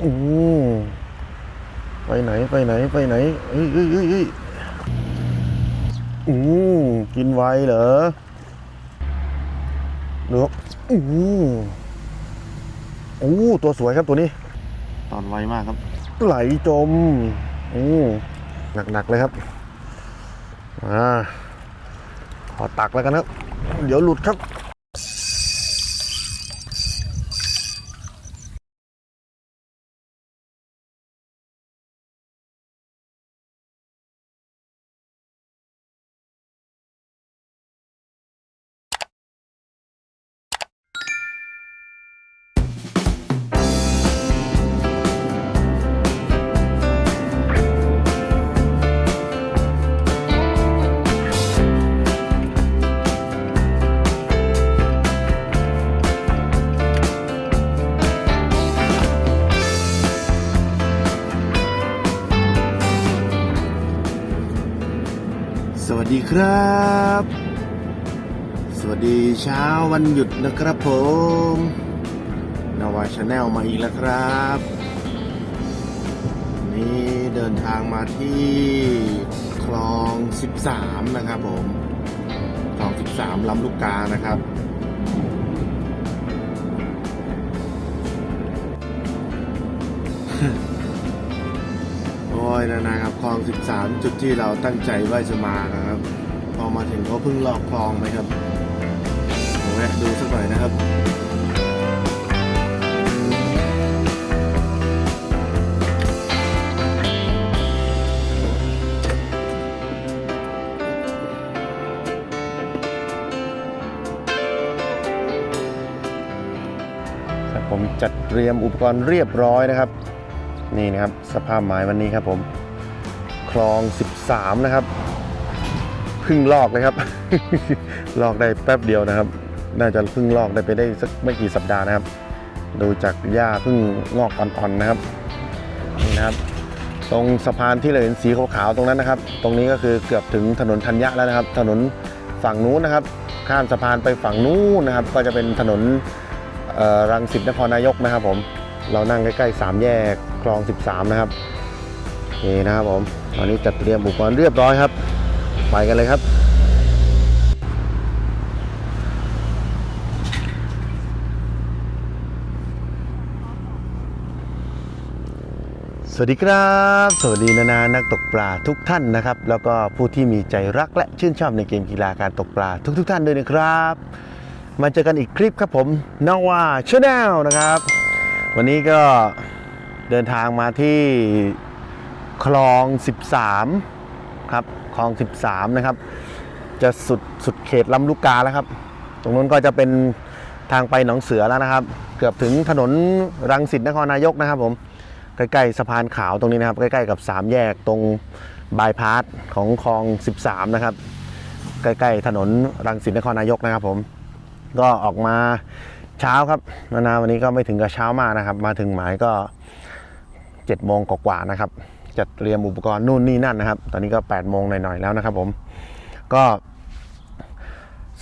โอ้ไปไหนไปไหนไปไหนเอ้ยเอ้ยเอ้ยเอ้ยอือกินไวเหรอเนื้ออือโอ้ตัวสวยครับตัวนี้ ตอนไวมากครับ ไหลจมอือหนักๆเลยครับอ่าขอตักแล้วกันครับ เดี๋ยวหลุดครับ เช้าวันหยุดนะครับผมนาวาชาแนลมาอีกแล้วครับ นี่เดินทางมาที่คลอง 13 นะครับผมคลอง 13ลำลูกกานะครับ โอ้ยนานาครับคลอง 13 จุดที่เราตั้งใจว่าจะมานะครับ พอมาถึงก็เพิ่งลอกคลองไหมครับ วแวะดูสักหน่อยนะครับผมจัดเตรียมอุปกรณ์เรียบร้อยนะครับ นี่นะครับสภาพหมายวันนี้ครับผมคลอง 13 นะครับ พึ่งลอกเลยครับ ลอกได้แป๊บเดียวนะครับ น่าจะเพึ่งลอกได้ไปได้สักไม่กี่สัปดาห์นะครับ ดูจากหญ้าเพึ่งงอกอ่อนๆนะครับนี่นะครับ ตรงสะพานที่เราเห็นสีขาวๆตรงนั้นนะครับ ตรงนี้ก็คือเกือบถึงถนนธัญญะแล้วนะครับ ถนนฝั่งนู้นนะครับ ข้ามสะพานไปฝั่งนู้นนะครับ ก็จะเป็นถนนรังสิตนครนายกนะครับผมเรานั่งใกล้ๆสามแยกคลอง 13 นะครับนี่นะครับผมตอนนี้จัดเตรียมอุปกรณ์เรียบร้อยครับ ไปกันเลยครับ วัสดีครับ สวัสดีนานานักตกปลาทุกท่านนะครับ แล้วก็ผู้ที่มีใจรักและชื่นชอบในเกมกีฬาการตกปลาทุกๆทท่านด้วยนะครับ มาเจอกันอีกคลิปครับผมนาวาชาแนลนะครับ วันนี้ก็เดินทางมาที่คลอง 13 ครับคลอง 13 นะครับ จะสุดสุดเขตลำลูกกาแล้วครับ ตรงนู้นก็จะเป็นทางไปหนองเสือแล้วนะครับ เกือบถึงถนนรังสิตนครนายกนะครับผม ใกล้ๆสะพานขาวตรงนี้นะครับ ใกล้ๆกับ 3 แยกตรงบายพาสของคลอง 13 นะครับ ใกล้ๆถนนรังสิตนครนายกนะครับผม ก็ออกมาเช้าครับนานาวันนี้ก็ไม่ถึงกับเช้ามากนะครับ มาถึงหมายก็7จ็ดโมงกว่าๆนะครับ จัดเตรียมอุปกรณ์นู่นนี่นั่นนะครับ ตอนนี้ก็8ปดโมงหน่อยๆแล้วนะครับผม ก็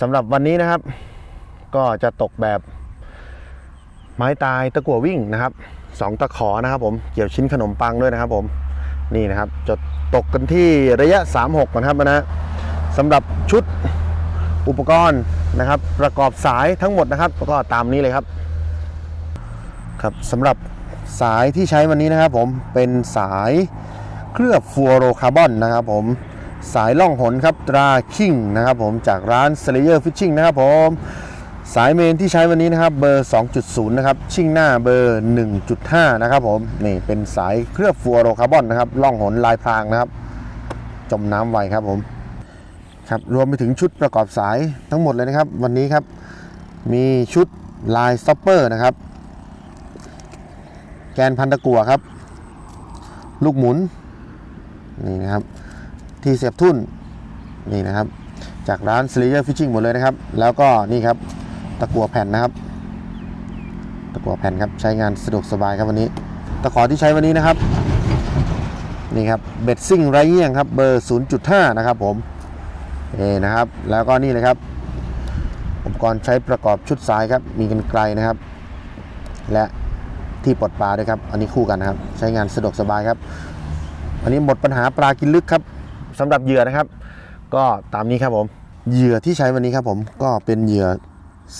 สำหรับวันนี้นะครับ ก็จะตกแบบไม้ตายตะกั่ววิ่งนะครับ สองตะขอนะครับผมเกี่ยวชิ้นขนมปังด้วยนะครับผมนี่นะครับจะตกกันที่ระยะ 36ก่อนครับนะสำหรับชุดอุปกรณ์นะครับ ประกอบสายทั้งหมดนะครับก็ตามนี้เลยครับครับสำหรับสายที่ใช้วันนี้นะครับผมเป็นสายเคลือบฟลูโรคาร์บอนนะครับผมสายล่องหนครับตราคิงนะครับผมจากร้าน Slayer Fishing นะครับผม สายเมนที่ใช้วันนี้นะครับเบอร์ 2.0 นะครับ ชิ่งหน้าเบอร์ 1.5 นะครับผม นี่เป็นสายเคลือบฟลูออโรคาร์บอนนะครับล่องหนลายพรางนะครับ จมน้ำไวครับผม ครับรวมไปถึงชุดประกอบสายทั้งหมดเลยนะครับ วันนี้ครับ มีชุดลายสต็อปเปอร์นะครับ แกนพันตะกัวครับ ลูกหมุน นี่นะครับ ที่เสียบทุ่น นี่นะครับจากร้าน Slayer Fishing หมดเลยนะครับ แล้วก็นี่ครับ ตะกัวแผ่นนะครับ ตะกัวแผ่นครับใช้งานสะดวกสบายครับวันนี้ ตะขอที่ใช้วันนี้นะครับนี่ครับเบ็ดซิ่งไรเงี้ยงครับเบอร์ 0.5 นะครับผมนี่นะครับ แล้วก็นี่เลยครับ อุปกรณ์ใช้ประกอบชุดสายครับ มีกันไกลนะครับ และที่ปลดปลาด้วยครับ อันนี้คู่กันนะครับ ใช้งานสะดวกสบายครับ อันนี้หมดปัญหาปลากินลึกครับสำหรับเหยื่อนะครับ ก็ตามนี้ครับผมเหยื่อที่ใช้วันนี้ครับผมก็เป็นเหยื่อ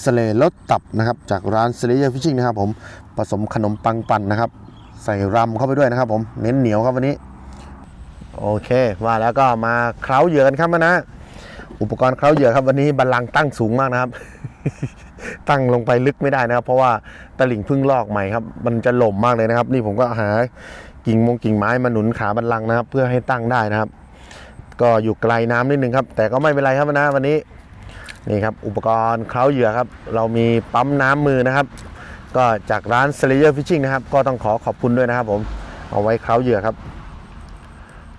สเลลดตับนะครับจากร้านสเลเยอร์ฟิชชิ่งนะครับผมผสมขนมปังปั่นนะครับ ใส่รำเข้าไปด้วยนะครับผมเน้นเหนียวครับวันนี้ โอเคว่าแล้วก็มาเคล้าเหยื่อกันครับนะอุปกรณ์เคล้าเหยื่อครับวันนี้บัลลังก์ตั้งสูงมากนะครับ ตั้งลงไปลึกไม่ได้นะครับ เพราะว่าตะลิ่งพึ่งลอกใหม่ครับ มันจะหล่มมากเลยนะครับ นี่ผมก็หากิ่งมงกิ่งไม้มาหนุนขาบัลลังก์นะครับ เพื่อให้ตั้งได้นะครับ ก็อยู่ไกลน้ำนิดนึงครับ แต่ก็ไม่เป็นไรครับนะวันนี้ นี่ครับอุปกรณ์เคล้าเหยื่อครับ เรามีปั๊มน้ำมือนะครับ ก็จากร้าน Slayer Fishing นะครับ ก็ต้องขอขอบคุณด้วยนะครับผมเอาไว้เคล้าเหยื่อครับ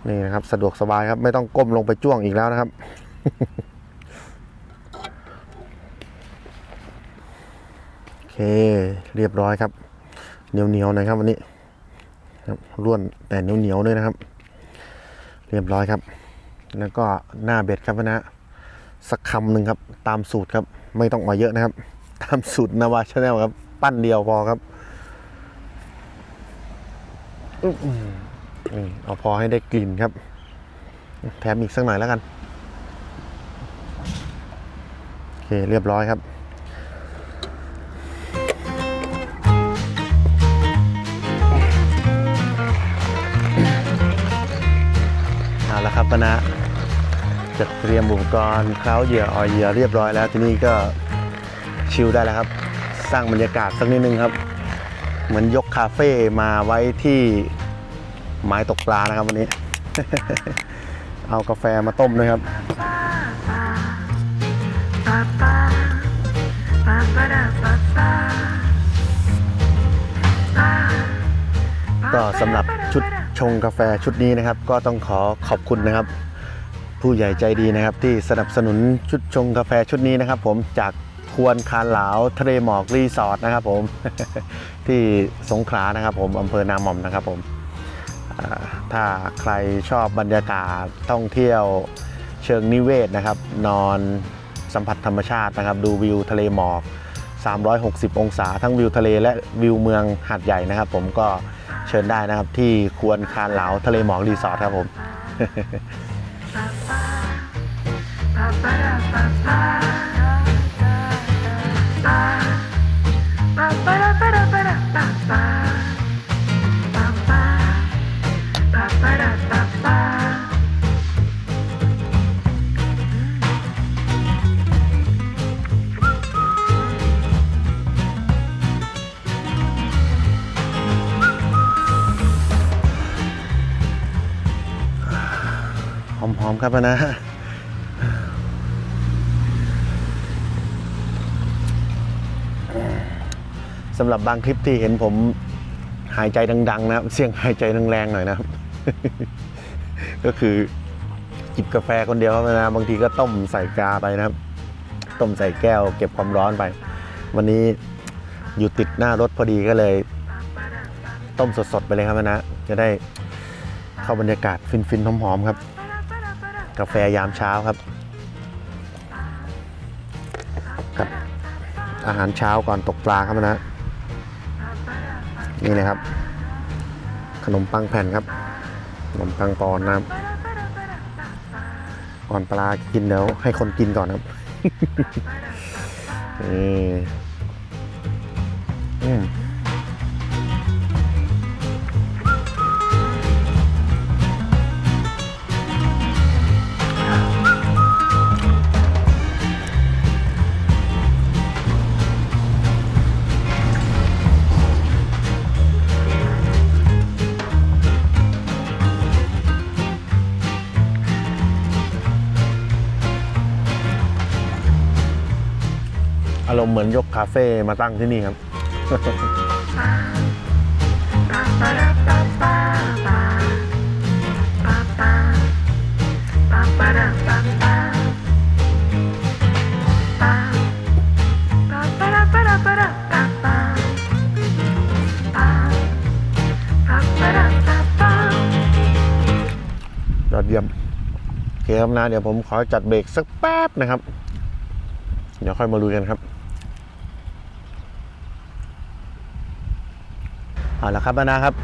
นี่นะครับสะดวกสบายครับ ไม่ต้องก้มลงไปจ้วงอีกแล้วนะครับโอเคเรียบร้อยครับเหนียวเหนียวน่อยครับวันนี้ครับร่วนแต่เหนียวเหนียวด้วยนะครับ เรียบร้อยครับ แล้วก็หน้าเบ็ดครับนะ สักคำหนึ่งครับ ตามสูตรครับ ไม่ต้องมาเยอะนะครับ ตามสูตรนาวาชาแนลครับ ปั้นเดียวพอครับนี่เอาพอให้ได้กลิ่นครับ แถมอีกสักหน่อยแล้วกัน โอเคเรียบร้อยครับเอาละครับปนะ จัดเตรียมอุปกรณ์เคล้าเหยื่อออยเหยื่อเรียบร้อยแล้วที่นี้ก็ชิลได้แล้วครับ สร้างบรรยากาศสักนิดนึงครับ เหมือนยกคาเฟ่มาไว้ที่ไม้ตกปลานะครับวันนี้ เอากาแฟมาต้มด้วยครับก็สำหรับชุดชงกาแฟชุดนี้นะครับ ก็ต้องขอขอบคุณนะครับ ผู้ใหญ่ใจดีนะครับ ที่สนับสนุนชุดชงกาแฟชุดนี้นะครับ ผมจากควรคานหลาวทะเลหมอกรีสอร์ทนะครับผมที่สงขลานะครับ ผมอำเภอนาหม่อมนะครับผมถ้าใครชอบบรรยากาศท่องเที่ยวเชิงนิเวศนะครับ นอนสัมผัสธรรมชาตินะครับ ดูวิวทะเลหมอก 360 องศา ทั้งวิวทะเลและวิวเมืองหาดใหญ่นะครับ ผมก็เชิญได้นะครับที่ควรคานเหลาทะเลหมอกรีสอร์ทครับผม ห ครับนะสำหรับบางคลิปที่เห็นผมหายใจดัง ๆ นะครับ เสียงหายใจแรงๆหน่อยนะครับ ก็คือจิบกาแฟคนเดียวครับนะ บางทีก็ต้มใส่กาไปนะครับ ต้มใส่แก้ว เก็บความร้อนไป วันนี้อยู่ติดหน้ารถพอดีก็เลย ต้มสดๆไปเลยครับนะ จะได้เข้าบรรยากาศฟินๆหอมๆครับ กาแฟยามเช้าครับกับอาหารเช้าก่อนตกปลาครับนะนี่นะครับ ขนมปังแผ่นครับ ขนมปังปอนนะครับก่อนปลากินเดี๋ยวให้คนกินก่อนครับนี่อืม ยกคาเฟ่มาตั้งที่นี่ครับ ยอดเยี่ยมโอเคครับนะเดี๋ยวผมขอจัดเบรกสักแป๊บนะครับ เดี๋ยวค่อยมาลุยกันครับ เอาละครับนะครับ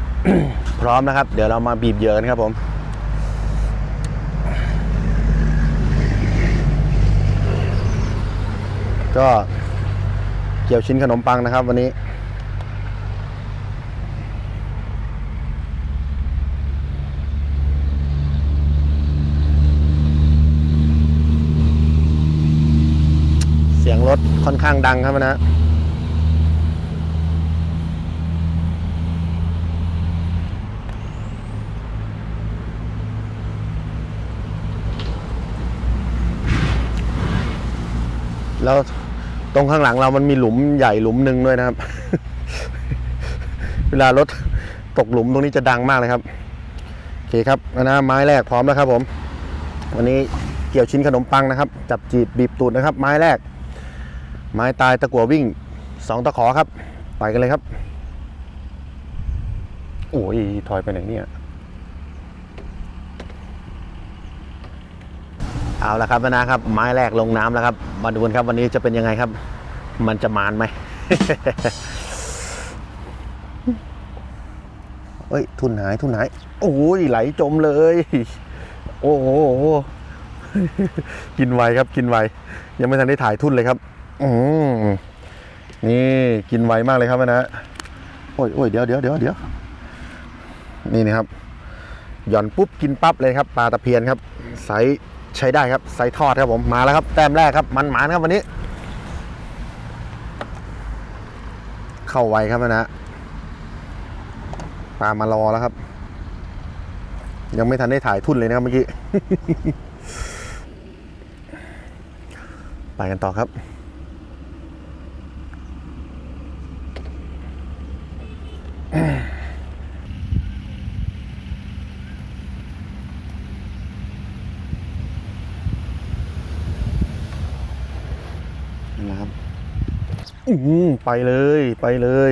พร้อมนะครับ เดี๋ยวเรามาบีบเยื่อกันครับผมก็เกี่ยวชิ้นขนมปังนะครับ วันนี้ เสียงรถค่อนข้างดังครับนะ แล้วตรงข้างหลังเรามันมีหลุมใหญ่หลุมหนึ่งด้วยนะครับ เวลารถตกหลุมตรงนี้จะดังมากเลยครับโอเคครับนะไม้แรกพร้อมแล้วครับ ผม วันนี้เกี่ยวชิ้นขนมปังนะครับ จับจีบบีบตูดนะครับ ไม้แรก ไม้ตายตะกัววิ่งสองตะขอครับ ไปกันเลยครับ โอ้ยถอยไปไหนเนี่ย เอาละครับนะครับ ไม้แรกลงน้ำแล้วครับ มาดูกันครับวันนี้จะเป็นยังไงครับ มันจะมานไหมเอ้ย ทุนหายทุนหาย โอ้ยไหลจมเลย โอ้โหกินไวครับกินไว ยังไม่ทันได้ถ่ายทุนเลยครับ อืมนี่กินไวมากเลยครับนะโอ้ยโอ้ยเดี๋ยวเดี๋ยวเดี๋ยวเดี๋ยวนี่นะครับ หย่อนปุ๊บกินปั๊บเลยครับ ปลาตะเพียนครับไซส์ ใช้ได้ครับไซส์ทอดครับผมมาแล้วครับแต้มแรกครับมันหมานครับวันนี้ เข้าไวครับนะปลามารอแล้วครับ ยังไม่ทันได้ถ่ายทุนเลยนะครับเมื่อกี้ ไปกันต่อครับนะครับ อือไปเลยไปเลย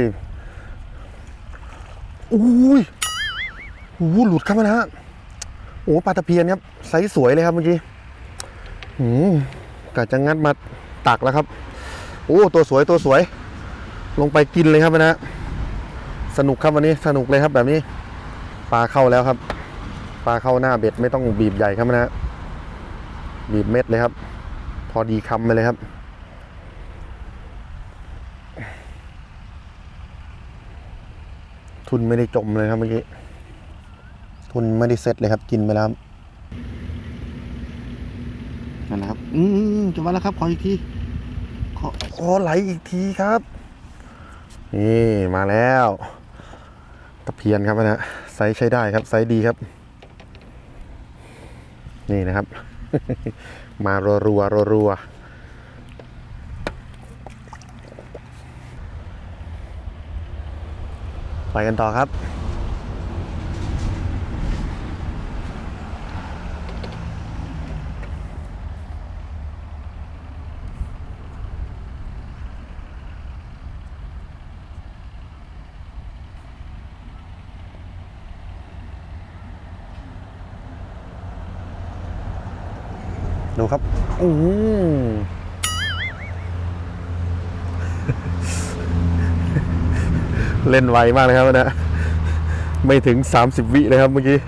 อุ้ยโอ้หลุดครับนะฮะโอ้ปลาตะเพียนครับไซส์สวยเลยครับเมื่อกี้อืมกะจะงัดมาตักแล้วครับ โอ้ตัวสวยตัวสวย ลงไปกินเลยครับนะฮะสนุกครับวันนี้สนุกเลยครับแบบนี้ปลาเข้าแล้วครับปลาเข้าหน้าเบ็ดไม่ต้องบีบใหญ่ครับนะฮะบีบเม็ดเลยครับ พอดีคำไปเลยครับ ทุนไม่ได้จมเลยครับเมื่อกี้ ทุนไม่ได้เซ็ตเลยครับ กินไปแล้วครับนั่นนะครับ อืมจะมาแล้วครับ ขออีกที ขอขอไหลอีกทีครับ นี่มาแล้วตะเพียนครับนะไซส์ใช้ได้ครับ ไซส์ดีครับ นี่นะครับ มารัวรัวรัวรัวๆ ไปกันต่อครับ ดูครับ อืม เล่นไวมากเลยครับนะไม่ถึง 30 วิเลยครับเมื่อกี้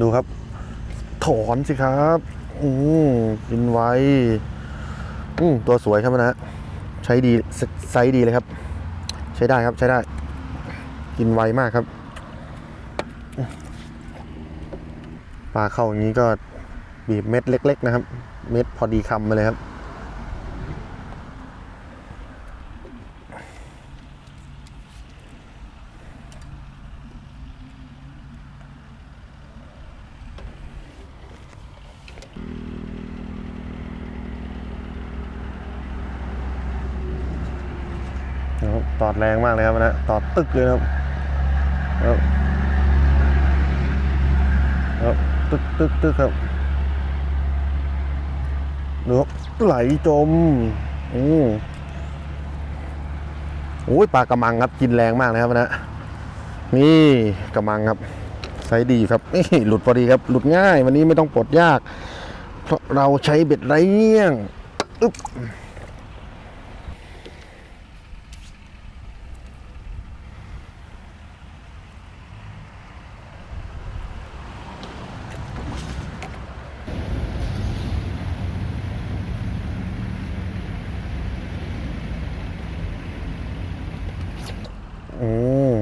ดูครับ ถอนสิครับ อืมกินไวอืมตัวสวยครับนะใช้ดีไซไซส์ดีเลยครับ ใช้ได้ครับใช้ได้ กินไวมากครับปลาเข้าอย่างนี้ก็บีบเม็ดเล็ก ๆ นะครับ เม็ดพอดีคำไปเลยครับ นะครับตอด แรงมากเลยครับนะตอดตึกเลยนะครับครับตึกตึกตึกครับดูครับไหลจมอืมโอ้ยปลากระมังครับกินแรงมากเลยครับนะนี่กระมังครับไซส์ดีครับนี่หลุดพอดีครับ หลุดง่าย วันนี้ไม่ต้องปลดยาก เพราะเราใช้เบ็ดไร้เงี้ยงอึ๊บอืม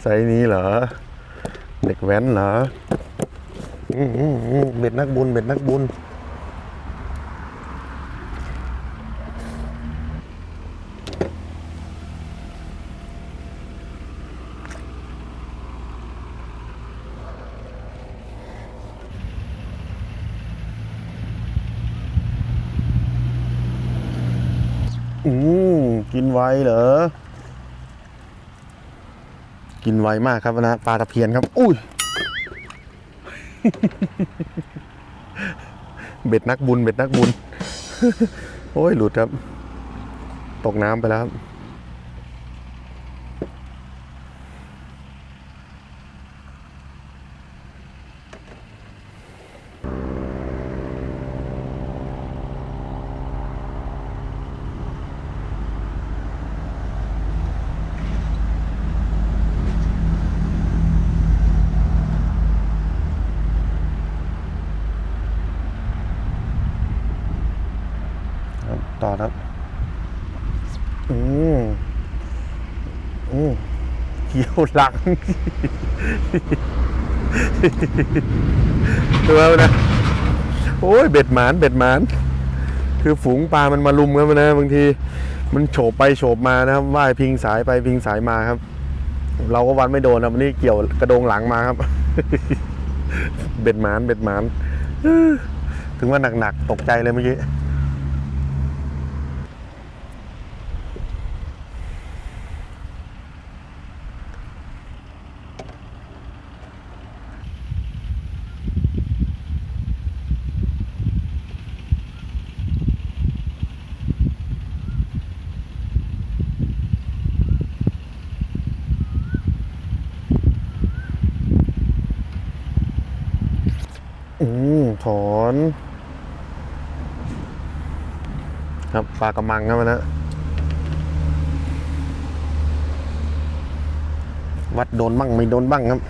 ไซ ส์นี้เหรอ เด็กแว้นเหรอเบ็ดนักบุญเบ็ดนักบุญอืมกินไวเหรอ กินไวมากครับนะปลาตะเพียนครับ อุ้ย เบ็ดนักบุญ เบ็ดนักบุญ โอ้ย หลุดครับ ตกน้ำไปแล้วครับ ครับ อืมอืมเกี่ยวหลังดูเอานะ โอ้ย เบ็ดหมาน เบ็ดหมาน คือฝูงปลามันมาลุมครับนะ บางทีมันโฉบไปโฉบมานะครับ ว่ายพิงสายไปพิงสายมาครับ เราก็วัดไม่โดนนะวันนี้เกี่ยวกระโดงหลังมาครับ เบ็ดหมาน เบ็ดหมาน ถึงว่าหนักๆ ตกใจเลยเมื่อกี้ อืมถอน ครับ ปลากระมังครับนะวัดโดนบ้างไม่โดนบ้างครับ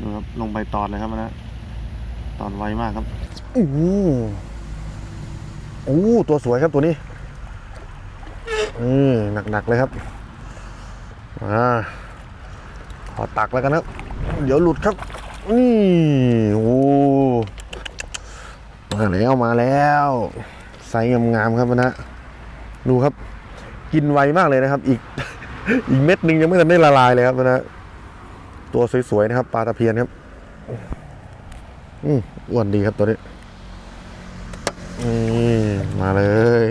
ดูครับ ลงไปตอดเลยครับนะ ตอนไวมากครับ อู้หู อู้ตัวสวยครับตัวนี้อืมหนักๆเลยครับอ่าขอตักแล้วกันครับเดี๋ยวหลุดครับนี่โอ้มาแล้วมาแล้วไซส์งามๆครับนะดูครับ กินไวมากเลยนะครับ อีกอีกเม็ดหนึ่งยังไม่ทันได้ละลายเลยครับนะตัวสวยๆนะครับปลาตะเพียนครับ อืมอ้วนดีครับตัวนี้ มาเลย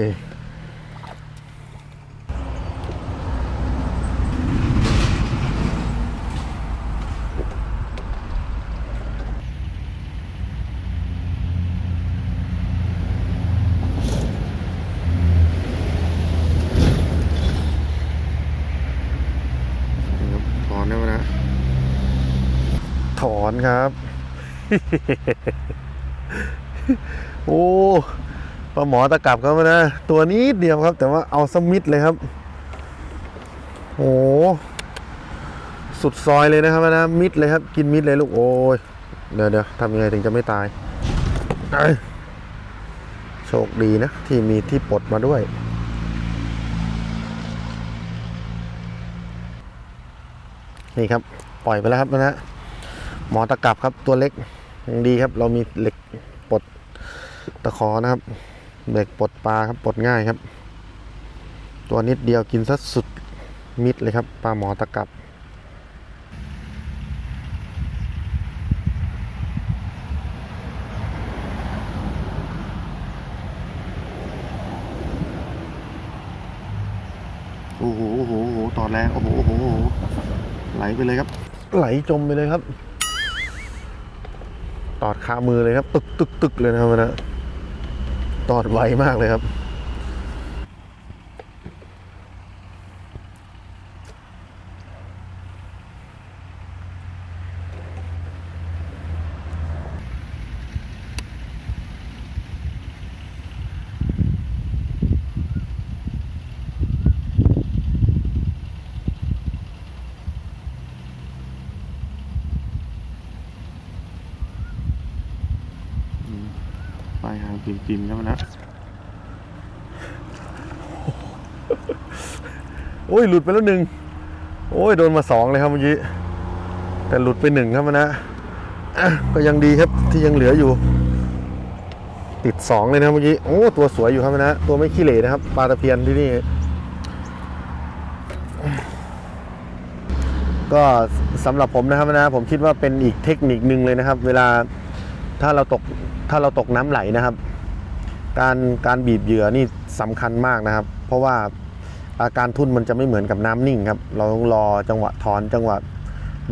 ถอนได้ไหมนะ ถอนครับ โอ้ ปลาหมอตะกลับครับนะ ตัวนี้เดียวครับ แต่ว่าเอาสมิดเลยครับโอ้สุดซอยเลยนะครับนะมิดเลยครับ กินมิดเลยลูกโอ้ยเดี๋ยวเดี๋ยวทำยังไงถึงจะไม่ตายโชคดีนะ ที่มีที่ปลดมาด้วยนี่ครับปล่อยไปแล้วครับนะหมอตะกลับครับตัวเล็กดีครับ เรามีเหล็กปลดตะขอนะครับ เบรกปลดปลาครับปลดง่ายครับ ตัวนิดเดียวกินซะสุดมิดเลยครับปลาหมอตะกับโอ้โหโอ้โหโอ้โหตอนแรงโอ้โหโอ้โหไหลไปเลยครับ ไหลจมไปเลยครับ ตอดคามือเลยครับ ตึกตึกตึกเลยนะครับนะ ตอดไวมากเลยครับ ปลายหางปิ่มๆครับนะ โอ้ ยหลุดไปแล้วหนึ่งโอ้ยโดนมาสองเลยครับเมื่อกี้แต่หลุดไปหนึ่งครับนะอะก็ยังดีครับที่ยังเหลืออยู่ ติดสองเลยนะเมื่อกี้โอ้ตัวสวยอยู่ครับนะตัวไม่ขี้เหร่นะครับปลาตะเพียนที่นี่ก็สำหรับผมนะครับนะผมคิดว่าเป็นอีกเทคนิคนึงเลยนะครับ เวลาถ้าเราตกถ้าเราตกน้ำไหลนะครับ การการบีบเหยื่อนี่สำคัญมากนะครับ เพราะว่า อาการทุ่นมันจะไม่เหมือนกับน้ำนิ่งครับ เราต้องรอจังหวะถอนจังหวะ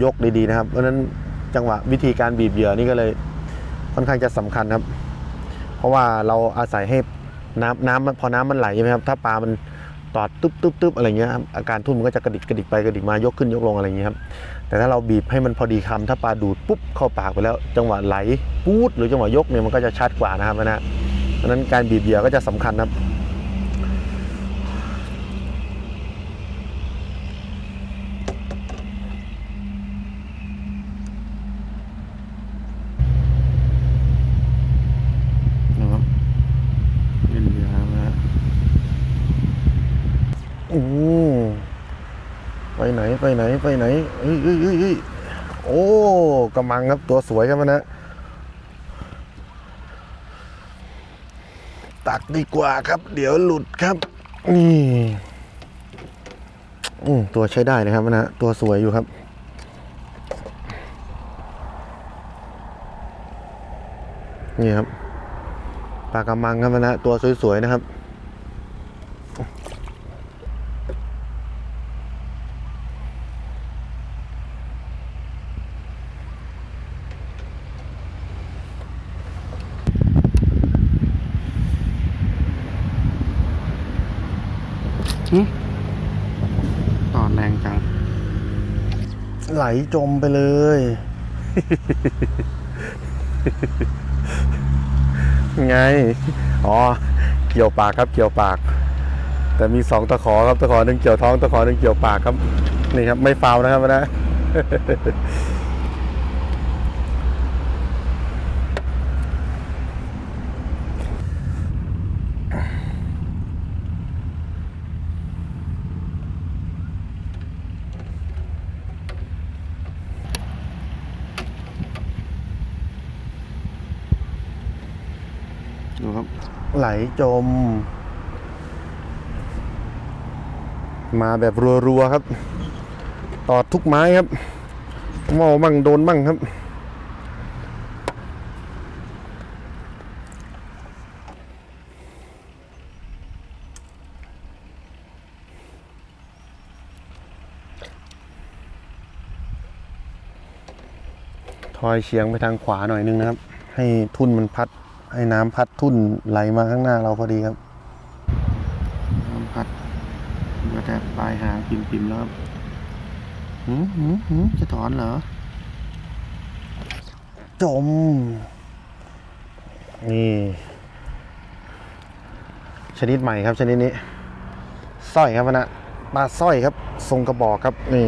ยกดีๆนะครับ เพราะฉะนั้นจังหวะวิธีการบีบเหยื่อนี่ก็เลยค่อนข้างจะสำคัญครับ เพราะว่าเราอาศัยให้น้ำน้ำพอน้ำมันไหลใช่ไหมครับ ถ้าปลามันตอดตึ๊บตึ๊บตึ๊บอะไรเงี้ยครับอาการทุ่นมันก็จะกระดิกกระดิกไปกระดิกมายกขึ้นยกลงอะไรเงี้ยครับแต่ถ้าเราบีบให้มันพอดีคำถ้าปลาดูดปุ๊บเข้าปากไปแล้ว จังหวะไหลปูดหรือจังหวะยกเนี่ยมันก็จะชัดกว่านะครับนะเพราะนั้นการบีบเหยื่อก็จะสำคัญครับเล่นยาวนะฮะโอ้ ไปไหนไปไหนไปไหนเอ้ยเอ้ยเอ้ยเอ้ยโอ้กำมังครับตัวสวยครับมันนะตักดีกว่าครับ เดี๋ยวหลุดครับ นี่อืตัวใช้ได้นะครับมันนะตัวสวยอยู่ครับ นี่ครับปลากระมังครับนะตัวสวยๆนะครับ ตอนแรงจัง ไหลจมไปเลย ไง อ๋อ เกี่ยวปากครับ เกี่ยวปาก แต่มีสองตะขอครับ ตะขอหนึ่งเกี่ยวท้อง ตะขอหนึ่งเกี่ยวปากครับ นี่ครับ ไม่ฟาวล์นะครับนะ ดูครับ ไหล จม มาแบบรัวๆครับ ตอดทุกไม้ครับเมามั่งโดนมั่งครับ ทอยเฉียงไปทางขวาหน่อยนึงนะครับ ให้ทุ่นมันพัด ให้น้ำพัดทุ่นไหลมาข้างหน้าเราพอดีครับ น้ำพัดก็แต่ปลายหางปิ่มๆแล้วครับหืมหืมหืมจะถอนเหรอ จม นี่ ชนิดใหม่ครับชนิดนี้สร้อยครับนะปลาสร้อยครับ ทรงกระบอกครับ นี่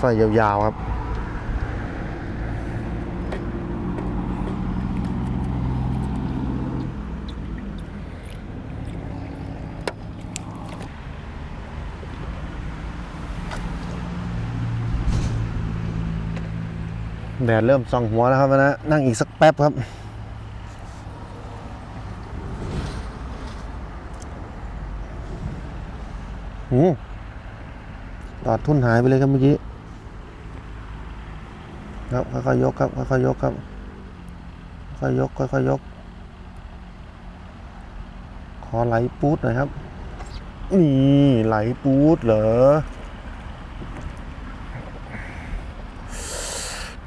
สร้อยยาวๆครับ แดดเริ่มส่องหัวแล้วครับนะนั่งอีกสักแป๊บครับหูตอดทุ่นหายไปเลยครับเมื่อกี้ ครับค่อยๆยกครับค่อยๆยกครับ ค่อยๆยกค่อยๆยก ขอไหลปูดหน่อยครับ นี่ไหลปูดเหรอ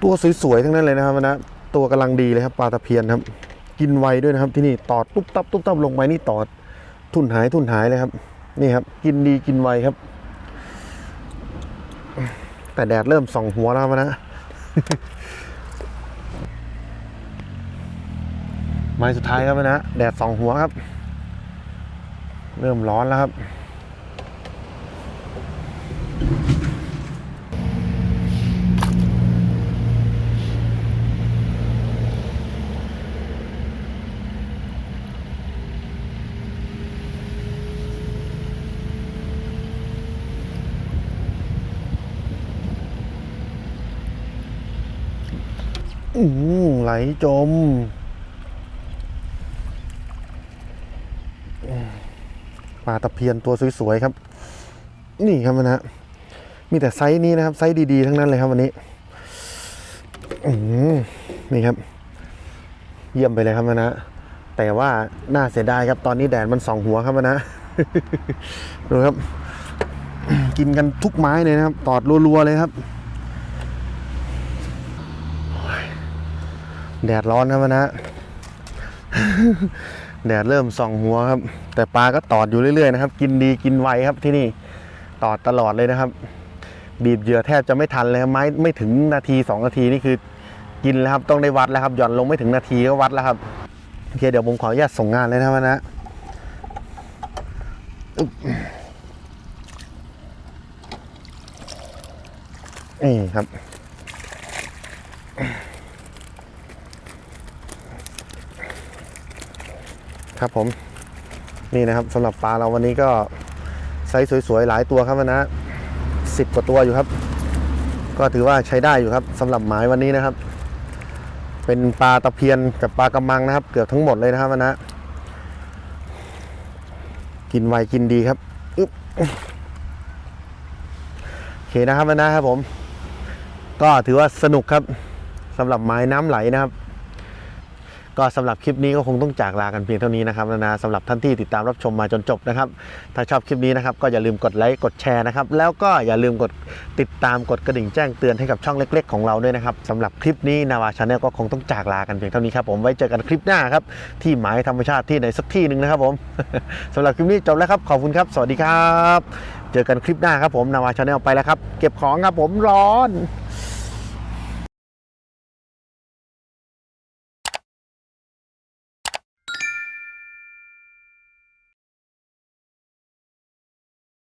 ตัวสวยๆทั้งนั้นเลยนะครับนะตัวกำลังดีเลยครับปลาตะเพียนครับ กินไวด้วยนะครับที่นี่ตอดตุ๊บตับตุ๊บตับลงไปนี่ตอดทุนหายทุนหายเลยครับ นี่ครับ กินดีกินไวครับ แต่แดดเริ่มส่องหัวแล้วนะไม้สุดท้ายครับนะแดดส่องหัวครับ เริ่มร้อนแล้วครับ อือไหลจม ปลาตะเพียนตัวสวยๆครับ นี่ครับนะฮะมีแต่ไซส์นี้นะครับ ไซส์ดีๆ ทั้งนั้นเลยครับวันนี้อนี่ครับ เยี่ยมไปเลยครับนะ แต่ว่าน่าเสียดายครับ ตอนนี้แดดมันส่องหัวครับนะ ดูครับ กินกันทุกไม้เลยนะครับ ตอดรัวๆเลยครับ แดดร้อนครับนะแดดเริ่มส่องหัวครับ แต่ปลาก็ตอดอยู่เรื่อยๆนะครับ กินดีกินไวครับที่นี่ตอดตลอดเลยนะครับ บีบเหยื่อแทบจะไม่ทันเลยไม้ไม่ถึงนาทีสองนาทีนี่คือกินแล้วครับต้องได้วัดแล้วครับหย่อนลงไม่ถึงนาทีก็วัดแล้วครับโอเคเดี๋ยวผมขออนุญาตส่งงานเลยนะครับนะนี่ครับ ครับผมนี่นะครับสำหรับปลาเราวันนี้ก็ไซส์สวยๆหลายตัวครับวันนะสิบกว่าตัวอยู่ครับ ก็ถือว่าใช้ได้อยู่ครับสำหรับหมายวันนี้นะครับ เป็นปลาตะเพียนกับปลากระมังนะครับ เกือบทั้งหมดเลยนะครับวันนะกินไวกินดีครับอึ๊บโอเคนะครับวันะครับผม ก็ถือว่าสนุกครับสำหรับไม้น้ำไหลนะครับ ก็สำหรับคลิปนี้ก็คงต้องจากลากันเพียงเท่านี้นะครับนะนะสำหรับท่านที่ติดตามรับชมมาจนจบนะครับ ถ้าชอบคลิปนี้นะครับก็อย่าลืมกดไลค์กดแชร์นะครับ แล้วก็อย่าลืมกดติดตามกดกระดิ่งแจ้งเตือนให้กับช่องเล็ก ๆ ของเราด้วยนะครับสำหรับคลิปนี้นาวาชาแนลก็คงต้องจากลากันเพียงเท่านี้ครับผมไว้เจอกันคลิปหน้าครับที่หมายธรรมชาติที่ไหนสักที่หนึ่งนะครับผมสำหรับคลิปนี้จบแล้วครับขอบคุณครับ สวัสดีครับ เจอกันคลิปหน้าครับผมนาวาชาแนลไปแล้วครับ เก็บของครับผมร้อน